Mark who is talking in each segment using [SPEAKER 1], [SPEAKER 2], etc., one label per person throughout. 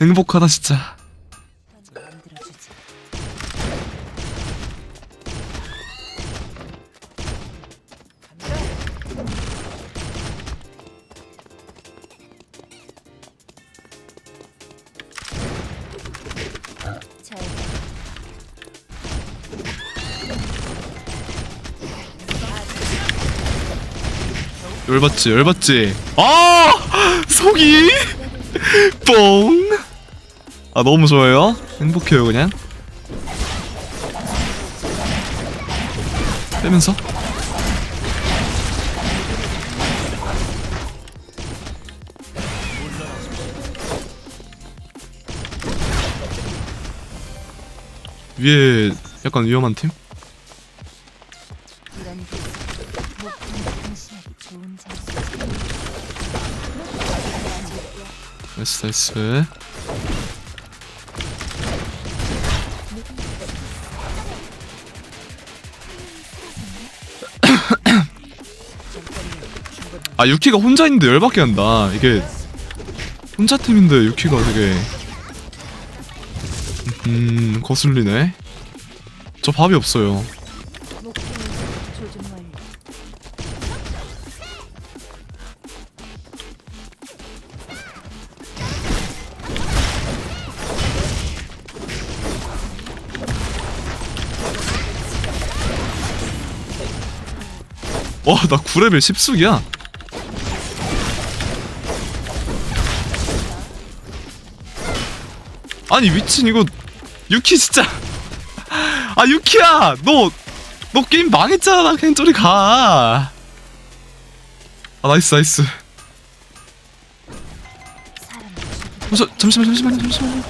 [SPEAKER 1] 행복하다 진짜. 열받지 열받지. 아! 속이 뽕 아 너무 좋아요. 행복해요 그냥. 빼면서? 위에 약간 위험한 팀? 나이스 나이스 아 유키가 혼자 있는데 열받게 한다. 이게 혼자 팀인데 유키가 되게 음 거슬리네. 저 밥이 없어요. 와나 9레벨 10숙이야 아니 미친 이거 유키 진짜. 아 유키야 너 너 게임 망했잖아 그냥 저리 가아 나이스 나이스. 저, 잠시만 잠시만요 잠시만요.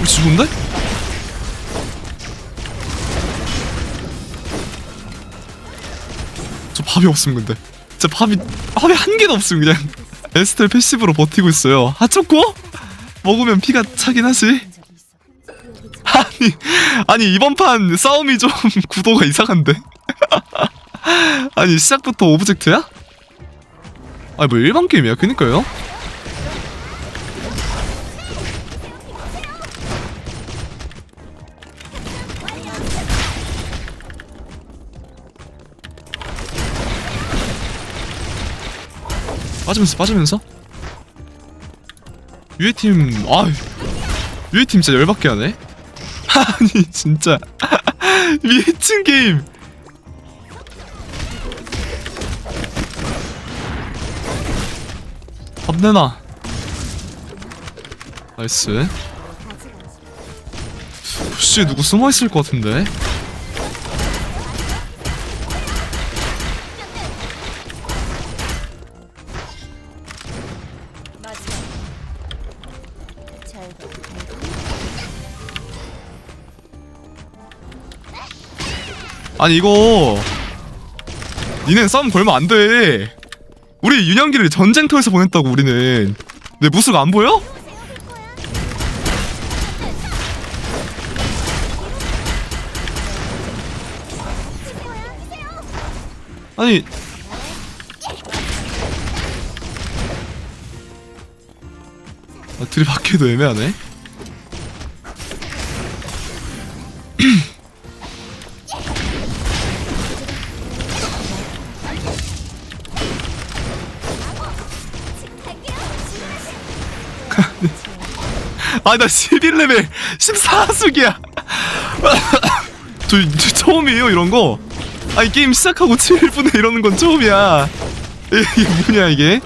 [SPEAKER 1] 우리 죽은데? 저 밥이 없음 근데 진짜 밥이 밥이 한 개도 없음 그냥 에스텔 패시브로 버티고 있어요 하초코? 먹으면 피가 차긴 하지. 아니 아니 이번 판 싸움이 좀 구도가 이상한데 아니 시작부터 오브젝트야? 아니 뭐 일반 게임이야 그니까요 빠지면서 빠지면서? 위에 팀아 위에 팀 진짜 열받게 하네? 아니 진짜. 미친 게임. 밥 내놔. 나이스. 부시에 누구 숨어있을 것 같은데
[SPEAKER 2] 잘 가.
[SPEAKER 1] 아니 이거 니네 싸움 걸면 안돼 우리 윤영기를 전쟁터에서 보냈다고 우리는 내 무수가 안 보여? 아니 아, 들이받기도 애매하네. 아나 11레벨 14숙이야. 저, 저 처음이에요 이런 거. 아니 게임 시작하고 7분에 이러는 건 처음이야. 이게 뭐냐 이게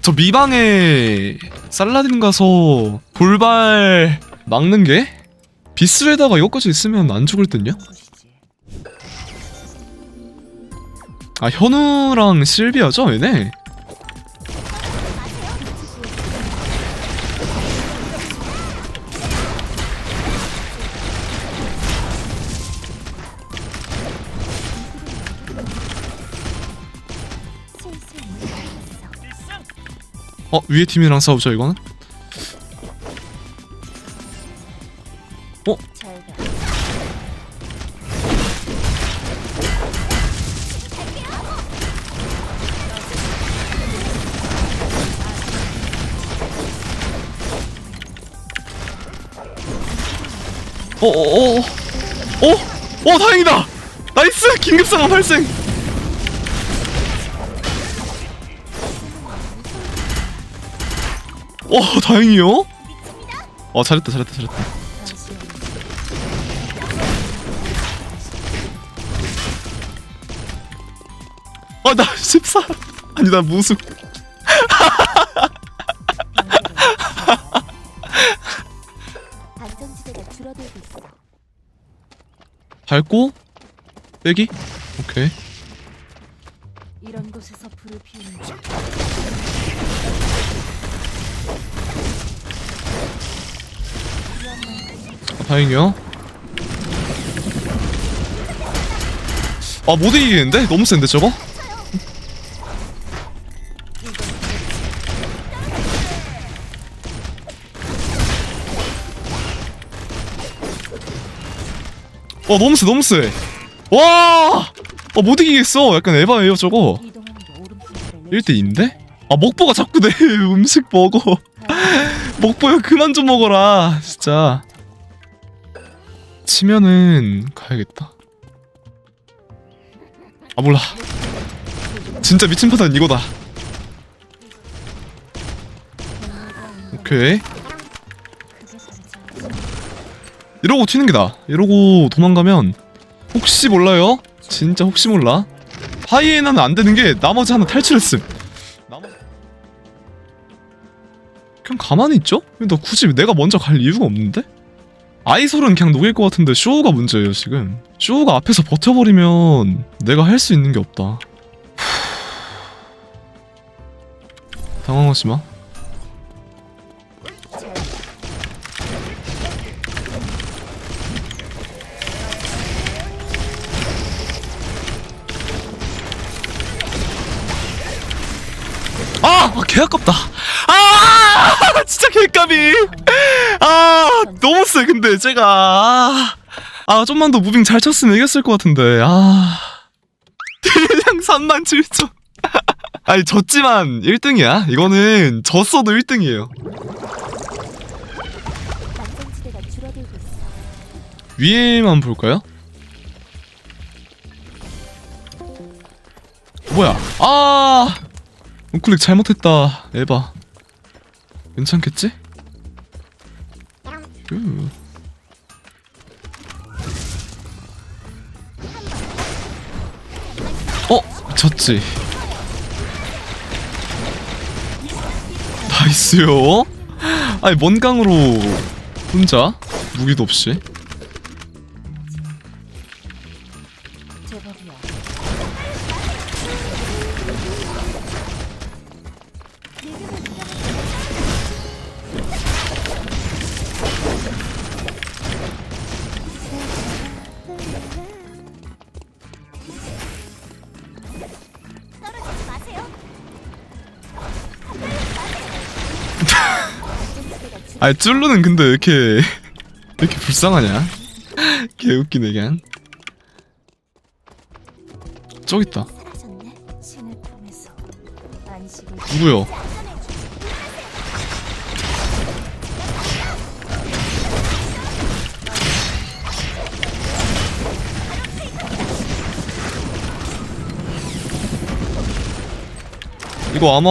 [SPEAKER 1] 저 미방에 살라딘 가서 돌발 막는 게 비스에다가 이것까지 있으면 안 죽을 듯요? 아 현우랑 실비아죠 얘네
[SPEAKER 2] 어
[SPEAKER 1] 위에 팀이랑 싸우죠 이거는?
[SPEAKER 2] 어?
[SPEAKER 1] 어어어어어? 어, 어, 어, 다행이다! 나이스! 긴급 상황 발생! 어 다행이요? 어 잘했다 잘했다 잘했다. 어나 14 아니 나 무수
[SPEAKER 2] 안전지대가 줄어들고 있어.
[SPEAKER 1] 밟고? 빼기 다행이요 아못 이기겠는데? 너무 센데 저거? 어 너무 세 너무 세 와! 어, 못 이기겠어. 약간 에바예요, 저거.
[SPEAKER 2] 이동하는 게 오른편으로
[SPEAKER 1] 1대2인데? 아, 먹보가 자꾸 내 음식 먹어. 먹보야, 그만 좀 먹어라. 진짜. 치면은 가야겠다. 아, 몰라. 진짜 미친 파단 이거다. 오케이. 이러고 튀는 게 나아. 이러고 도망가면 혹시 몰라요? 진짜 혹시 몰라. 하이에나는 안 되는 게 나머지 하나 탈출했음. 나머지... 그냥 가만히 있죠? 너 굳이 내가 먼저 갈 이유가 없는데? 아이솔은 그냥 녹일 것 같은데 쇼우가 문제예요 지금. 쇼우가 앞에서 버텨버리면 내가 할 수 있는 게 없다. 당황하지 마. 아! 아, 개 아깝다. 아! 진짜 개값이. 아, 너무 세, 근데, 제가. 아, 아, 좀만 더 무빙 잘 쳤으면 이겼을 것 같은데. 아. 딜량 3만 7천. 아니, 졌지만 1등이야. 이거는 졌어도 1등이에요.
[SPEAKER 2] 안전지대가 줄어들고 있어.
[SPEAKER 1] 위에만 볼까요? 뭐야? 아! 우클릭 잘못했다. 에바. 괜찮겠지? 으. 어? 졌지. 나이스요. 아니 먼 강으로 혼자 무기도 없이.
[SPEAKER 2] 떨어지지 마세요. 줄-
[SPEAKER 1] 아니 쫄루는 근데 왜 이렇게 왜 이렇게 불쌍하냐? 개 웃기네 그냥. 저기 있다.
[SPEAKER 2] 사라졌네. 품에서
[SPEAKER 1] 누구요? 이거 아마.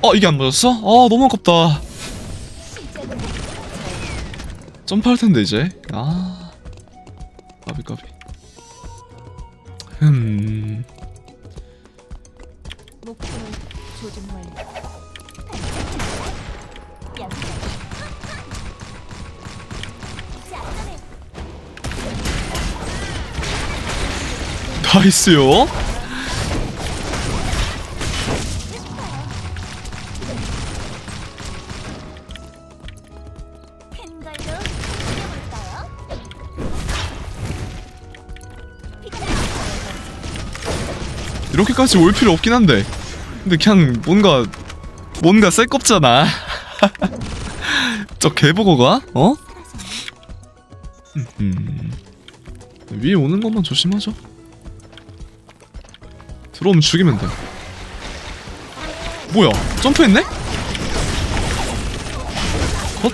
[SPEAKER 1] 어 이게 안 맞았어? 아 너무 아깝다. 점프할 텐데 이제. 아. 까비 까비. 음 나이스요? 이렇게까지 올 필요 없긴 한데 근데 그냥 뭔가 뭔가 쎄껍잖아 저 개버거가 어? 음. 위에 오는 것만 조심하죠 들어오면 죽이면 돼 뭐야 점프했네? 헛?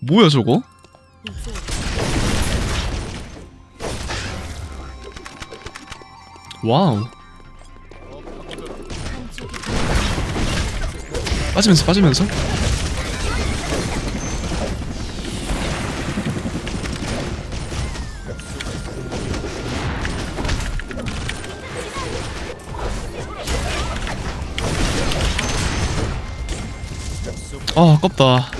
[SPEAKER 1] 뭐야 저거? 와우 빠지면서 빠지면서 아 아깝다.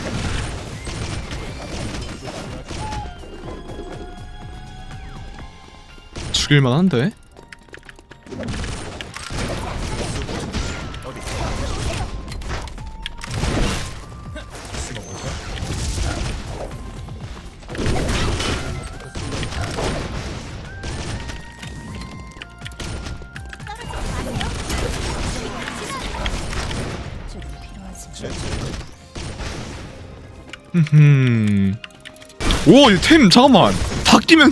[SPEAKER 1] 죽일만 한데 오, 이템 잠깐만. 다 끼면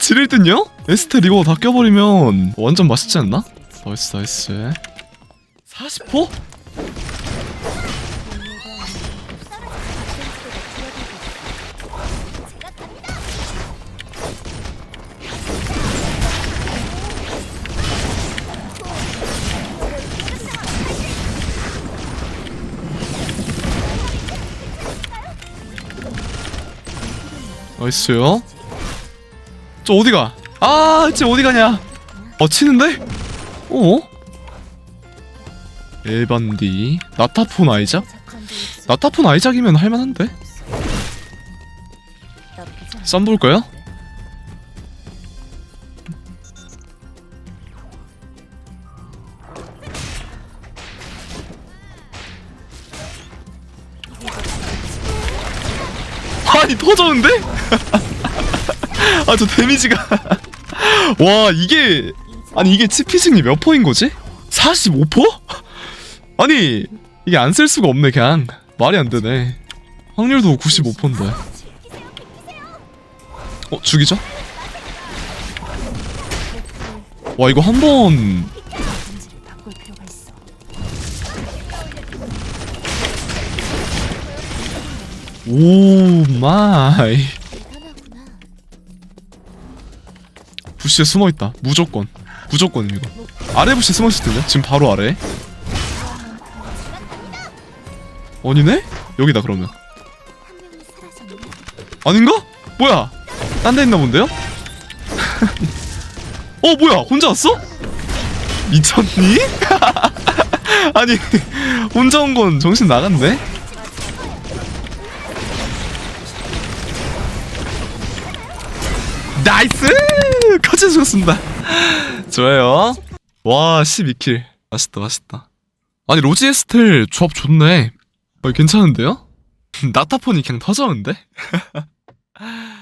[SPEAKER 1] 지릴 듯요? 에스텔 이거 다 껴버리면 완전 맛있지 않나? 나이스 나이스. 40%? 나이스요. 저 어디가? 아, 쟤 어디 가냐? 어, 치는데? 어? 에반디 나타폰 아이작? 나타폰 아이작이면 할만한데? 쌈 볼까요? 아니 터졌는데? 아 저 데미지가 와 이게 아니 이게 치피승이 몇 퍼인 거지? 45%? 아니 이게 안 쓸 수가 없네 그냥 말이 안 되네 확률도 95%인데 어 죽이죠? 와 이거 한번 오 마이
[SPEAKER 2] 대단하구나.
[SPEAKER 1] 부시에 숨어 있다. 무조건. 무조건 이거. 아래 부시에 숨어 있을 텐데. 지금 바로 아래. 아니네? 여기다 그러면.
[SPEAKER 2] 한 명이 사라졌네.
[SPEAKER 1] 아닌가? 뭐야? 딴 데 있나 본데요? 어 뭐야? 혼자 왔어? 미쳤니? 아니 혼자 온 건 정신 나갔네. 나이스! 커진 좋습니다. 좋아요. 와 12킬. 맛있다 맛있다. 아니 로지 에스텔 조합 좋네. 어, 괜찮은데요? 나타폰이 그냥 터졌는데?